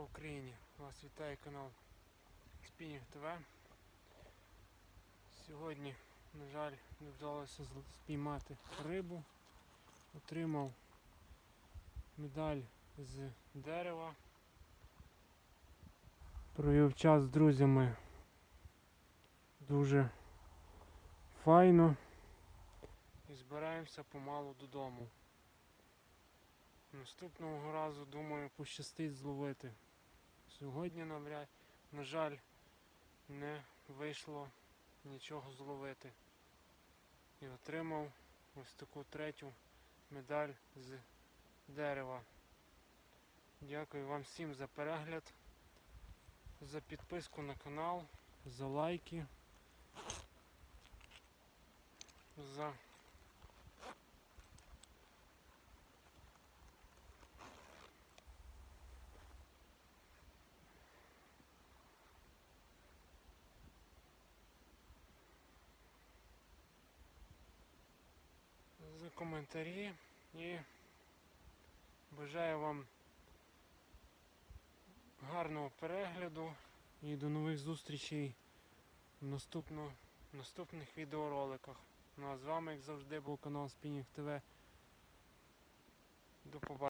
Україні! Вас вітає канал Спінінг ТВ. Сьогодні, на жаль, не вдалося спіймати рибу. Отримав медаль з дерева. Провів час з друзями дуже файно. І збираємося помалу додому. Наступного разу, думаю, пощастить зловити. Сьогодні, навряд, на жаль, не вийшло нічого зловити. І отримав ось таку третю медаль з дерева. Дякую вам всім за перегляд, за підписку на канал, за лайки, за за коментарі і бажаю вам гарного перегляду і до нових зустрічей в наступно, наступних відеороликах. Ну а з вами, як завжди, був канал Спінінг ТВ. До побачення.